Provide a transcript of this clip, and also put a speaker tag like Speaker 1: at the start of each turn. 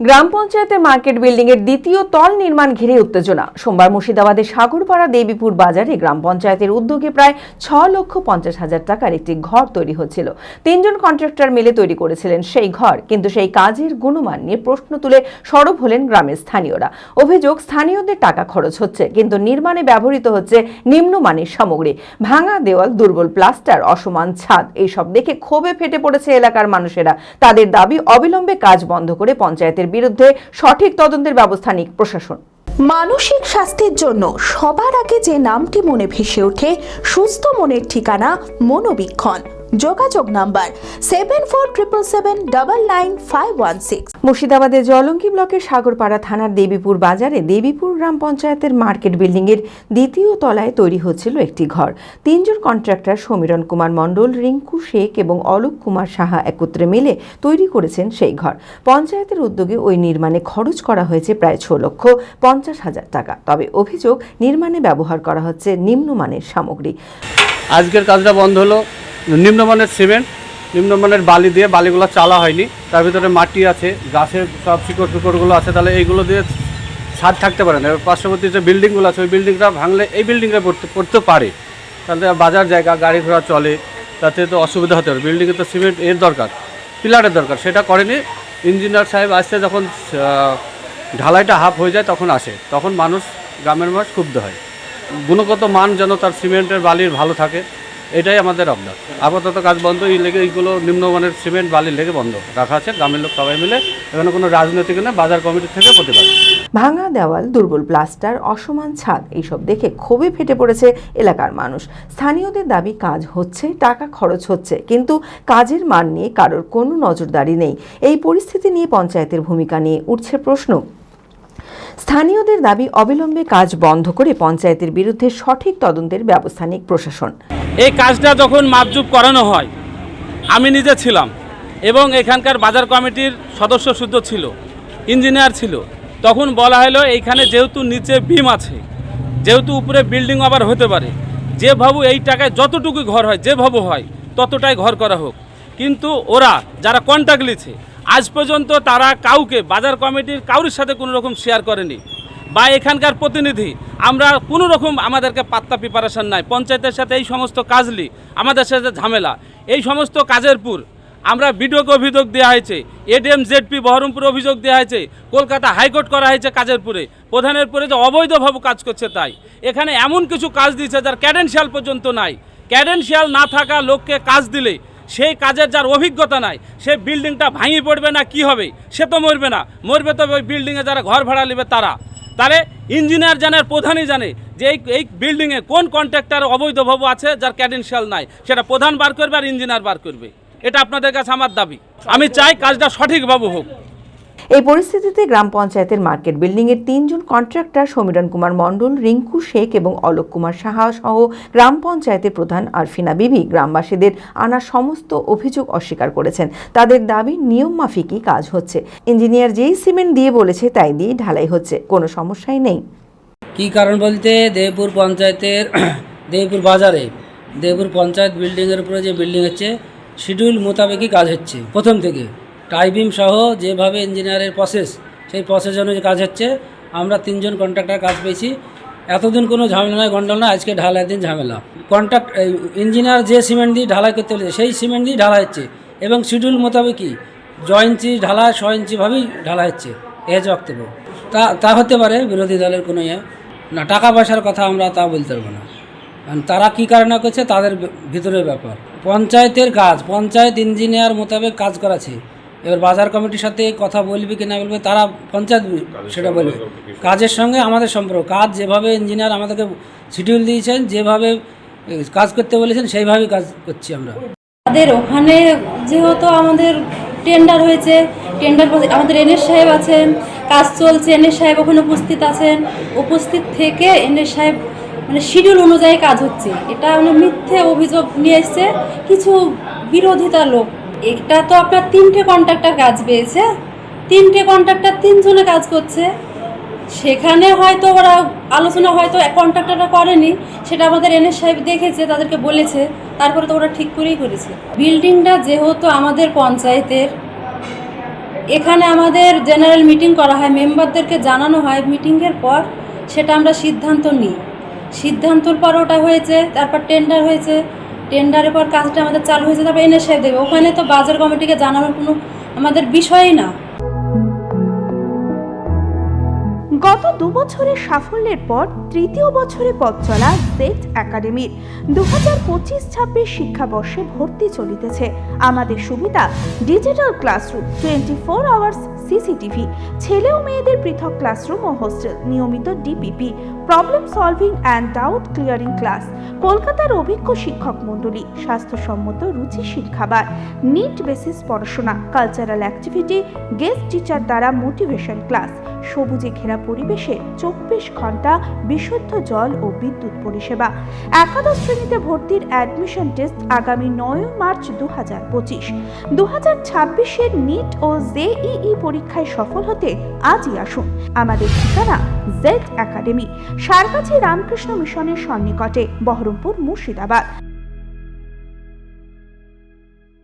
Speaker 1: গ্রাম পঞ্চায়েতের market building এর দ্বিতীয় তল নির্মাণ ঘিরে উত্তেজনা। সোমবার মুর্শিদাবাদের সাগরপাড়া দেবীপুর বাজারে গ্রাম পঞ্চায়েতের উদ্যোগে প্রায় ছ লক্ষ পঞ্চাশ হাজার টাকার একটি ঘর তৈরি হচ্ছিল। তিনজন কন্ট্রাক্টর মিলে তৈরি করেছিলেন সেই ঘর, কিন্তু সেই কাজের গুণমান নিয়ে প্রশ্ন তুলে সরব হলেন গ্রামের স্থানীয়রা। অভিযোগ, স্থানীয়দের টাকা খরচ হচ্ছে, কিন্তু নির্মাণে ব্যবহৃত হচ্ছে নিম্নমানের সামগ্রী। ভাঙা দেওয়াল, দুর্বল প্লাস্টার, অসমান ছাদ, এইসব দেখে ক্ষোভে ফেটে পড়েছে এলাকার মানুষেরা। তাদের দাবি, অবিলম্বে কাজ বন্ধ করে পঞ্চায়েতের বিরুদ্ধে সঠিক তদন্তের ব্যবস্থা নিক প্রশাসন।
Speaker 2: মানসিক স্বাস্থ্যের জন্য সবার আগে যে নামটি মনে ভেসে ওঠে, সুস্থ মনের ঠিকানা মনোবীক্ষণ। যোগাযোগ number seven four triple seven double nine five one six
Speaker 1: মুর্শিদাবাদের জলঙ্গি ব্লকের সাগরপাড়া থানার দেবীপুর বাজারে দেবীপুর গ্রাম পঞ্চায়েতের মার্কেট বিল্ডিং এর দ্বিতীয় তলায় তৈরি হচ্ছিল একটি ঘর। তিনজন কন্ট্রাক্টর সমীরণ কুমার মণ্ডল, রিঙ্কু শেখ এবং অলোক কুমার সাহা একত্রে মিলে তৈরি করেছেন সেই ঘর। পঞ্চায়েতের উদ্যোগে ওই নির্মাণে খরচ করা হয়েছে প্রায় ছ লক্ষ পঞ্চাশ হাজার টাকা। তবে অভিযোগ, নির্মাণে ব্যবহার করা হচ্ছে নিম্নমানের সামগ্রী।
Speaker 3: আজকের কাজটা বন্ধ হলো। নিম্নমানের সিমেন্ট নিম্নমানের বালি দিয়ে বালিগুলো চালা হয়নি। তার ভিতরে মাটি আছে, গাছের সব শিকড় ফিকড়গুলো আছে, তাহলে এইগুলো দিয়ে ছাদ থাকতে পারে না। পার্শ্ববর্তী যে বিল্ডিংগুলো আছে, ওই বিল্ডিংটা ভাঙলে এই বিল্ডিংটা পড়তে পড়তে পারে। তাহলে বাজার জায়গা, গাড়ি ঘোড়া চলে, তাতে তো অসুবিধা হতে পারে। বিল্ডিংয়ে তো সিমেন্ট এর দরকার পিলারের দরকার, সেটা করেনি। ইঞ্জিনিয়ার সাহেব আসতে যখন ঢালাইটা হাফ হয়ে যায়, তখন আসে। তখন মানুষ গ্রামের মানুষ ক্ষুব্ধ হয়। গুণগত মান যেন তার সিমেন্টের বালির ভালো থাকে। এটাই আমাদের আবদার আপাতত কাজ বন্ধ, এই লেগে এইগুলো নিম্নমানের সিমেন্ট বালির লেগে বন্ধ রাখা আছে। গ্রামের লোক সবাই মিলে এখানে কোনো রাজনৈতিক না বাজার কমিটি থেকে প্রতিবাদ।
Speaker 1: ভাঙা দেওয়াল, দুর্বল প্লাস্টার, অসমান ছাদ, এইসব দেখে ক্ষোভে ফেটে পড়েছে এলাকার মানুষ। স্থানীয়দের দাবি, কাজ হচ্ছে, টাকা খরচ হচ্ছে। কিন্তু কাজের মান নিয়ে কারোর কোনো নজরদারি নেই। এই পরিস্থিতি নিয়ে পঞ্চায়েতের ভূমিকা নিয়ে উঠছে প্রশ্ন। স্থানীয়দের দাবি, অবিলম্বে কাজ বন্ধ করে পঞ্চায়েতের বিরুদ্ধে সঠিক তদন্তের ব্যবস্থা নিক প্রশাসন।
Speaker 4: এই কাজটা যখন মাপজুপ করানো হয়, আমি নিজে ছিলাম এবং এখানকার বাজার কমিটির সদস্য শুদ্ধ ছিল, ইঞ্জিনিয়ার ছিল। তখন বলা হলো এইখানে যেহেতু নিচে বিম আছে, যেহেতু উপরে বিল্ডিং আবার হতে পারে, যে ভাবু এই টাকায় যতটুকু ঘর হয়, যে ভাবু হয়, ততটাই ঘর করা হোক। কিন্তু ওরা যারা কন্ট্যাক্ট নিচ্ছে, আজ পর্যন্ত তারা কাউকে, বাজার কমিটির কারোর সাথে কোনো রকম শেয়ার করেনি। বা এখানকার প্রতিনিধি, আমরা কোনো রকম আমাদেরকে পাত্তা প্রিপারেশন নাই। পঞ্চায়েতের সাথে এই সমস্ত কাজলি আমাদের সাথে ঝামেলা। এই সমস্ত কাজের পুর আমরা বিডিওকে অভিযোগ দেওয়া হয়েছে এডিএম জেডপি বহরমপুর অভিযোগ দেওয়া হয়েছে, কলকাতা হাইকোর্ট করা হয়েছে কাজের পুরে। প্রধানের পরে যে অবৈধভাবে কাজ করছে তাই। এখানে এমন কিছু কাজ দিয়েছে যার ক্যাডেন্সিয়াল পর্যন্ত নাই। ক্যাডেন্সিয়াল না থাকা লোককে কাজ দিলে সেই কাজের যার অভিজ্ঞতা নাই, সে বিল্ডিংটা ভাঙি পড়বে না, কি হবে? সে তো মরবে না। মরবে তবে ওই বিল্ডিংয়ে যারা ঘর ভাড়া নেবে তারা। তাহলে ইঞ্জিনিয়ার জানার প্রধানই জানে যে এই এই বিল্ডিংয়ে কোন কন্ট্রাক্টর অবৈধভাবে আছে যার ক্যাডেন্সিয়াল নাই। সেটা প্রধান বার করবে আর ইঞ্জিনিয়ার বার করবে। এটা আপনাদের কাছে আমার দাবি। আমি চাই কাজটা সঠিকভাবে হোক।
Speaker 1: এই পরিস্থিতিতে গ্রাম পঞ্চায়েতের মার্কেট বিল্ডিং এর তিনজন কন্ট্রাক্টর সমীরণ কুমার মণ্ডল, রিঙ্কু শেখ এবং অলোক কুমার সাহা সহ গ্রাম পঞ্চায়েতের প্রধান আরফিনা বিবি গ্রামবাসীদের আনা সমস্ত অভিযোগ অস্বীকার করেছেন। তাদের দাবি, নিয়ম মাফিকই কাজ হচ্ছে। ইঞ্জিনিয়ার যেই সিমেন্ট দিয়ে বলেছে, তাই দিয়ে ঢালাই হচ্ছে। কোনো সমস্যাই নেই।
Speaker 5: কী কারণ বলতে, দেবপুর পঞ্চায়েতের দেবপুর বাজারে, দেবপুর পঞ্চায়েত বিল্ডিংয়ের উপরে যে বিল্ডিং হচ্ছে, শিডিউল মোতাবেকই কাজ হচ্ছে, প্রথম থেকে। টাইবিম সহ যেভাবে ইঞ্জিনিয়ারের প্রসেস সেই প্রসেস অনুযায়ী কাজ হচ্ছে। আমরা তিনজন কন্ট্রাক্টর কাজ পেয়েছি। এতদিন কোনো ঝামেলা নয় গন্ডল না আজকে ঢালাই দিন ঝামেলা। কন্ট্রাক্ট ইঞ্জিনিয়ার যে সিমেন্ট দিয়ে ঢালাই করতে বলেছে, সেই সিমেন্ট দিয়ে ঢালাই হচ্ছে। এবং শিডিউল মোতাবেকই ইঞ্চি ঢালা ছ ইঞ্চিভাবেই ঢালা হচ্ছে, এ হচ্ছে বক্তব্য তা তা হতে পারে, বিরোধী দলের কোনো ইয়ে। না, টাকা পয়সার কথা আমরা তা বলতে পারব না। কারণ তারা কী কারণে করছে, তাদের ভিতরের ব্যাপার। পঞ্চায়েতের কাজ, পঞ্চায়েত ইঞ্জিনিয়ার মোতাবেক কাজ করাছে এবার বাজার কমিটির সাথে কথা বলবে কি না বলবে তারা পঞ্চায়েত সেটা বলবে। কাজের সঙ্গে আমাদের সম্পর্ক। কাজ যেভাবে ইঞ্জিনিয়ার আমাদেরকে শিডিউল দিয়েছেন যেভাবে কাজ করতে বলেছেন সেইভাবেই কাজ করছি আমরা।
Speaker 6: আমাদের ওখানে যেহেতু আমাদের টেন্ডার হয়েছে টেন্ডার আমাদের এনএস সাহেব আছেন কাজ চলছে এনএস সাহেব ওখানে উপস্থিত আছেন। উপস্থিত থেকে এনএস সাহেব মানে শিডিউল অনুযায়ী কাজ হচ্ছে। এটা মানে মিথ্যে অভিযোগ নিয়ে এসছে। কিছু বিরোধিতা লোক এটা তো আপনার তিনটে কন্ট্রাক্টার কাজ পেয়েছে। তিনটে কন্ট্রাক্টার তিনজনে কাজ করছে। সেখানে হয়তো ওরা আলোচনা হয়তো কন্ট্রাক্টরটা করেনি। সেটা আমাদের এনএস সাহেব দেখেছে, তাদেরকে বলেছে। তারপরে তো ওরা ঠিক করেই করেছে। বিল্ডিংটা যেহেতু আমাদের পঞ্চায়েতের, এখানে আমাদের জেনারেল মিটিং করা হয়, মেম্বারদেরকে জানানো হয় মিটিংয়ের পর, সেটা আমরা সিদ্ধান্ত নিই। সিদ্ধান্তর পর ওটা হয়েছে, তারপর টেন্ডার হয়েছে। টেন্ডারের পর কাজটা আমাদের চালু হয়েছে, তারপর এনে সে দেবে। ওখানে তো বাজার কমিটিকে জানানোর কোনো আমাদের বিষয়ই না।
Speaker 2: গত দু বছরের সাফল্যের পর তৃতীয় বছরে পথ চলা জেট একাডেমির দু হাজার পঁচিশ ছাব্বিশ শিক্ষাবর্ষে ভর্তি চলিতেছে। আমাদের সুবিধা, digital classroom, twenty four hours CCTV, ছেলে ও মেয়েদের পৃথক ক্লাসরুম ও হোস্টেল, নিয়মিত DPP problem solving and doubt clearing class কলকাতার অভিজ্ঞ শিক্ষক মণ্ডলী, স্বাস্থ্যসম্মত রুচিশীল খাবার নিট বেসিস পড়াশোনা কালচারাল অ্যাক্টিভিটি গেস্ট টিচার দ্বারা মোটিভেশন ক্লাস সবুজে ঘেরা পরিবেশে চব্বিশ ঘণ্টা বিশুদ্ধ জল ও বিদ্যুৎ পরিষেবা। একাদশ শ্রেণীতে ভর্তির অ্যাডমিশন টেস্ট আগামী নয় মার্চ দু হাজার পঁচিশ। দু হাজার ছাব্বিশের নিট ও জেইই পরীক্ষায় সফল হতে আজই আসুন। আমাদের ঠিকানা জেড একাডেমি সারগাছি রামকৃষ্ণ মিশনের সন্নিকটে বহরমপুর মুর্শিদাবাদ।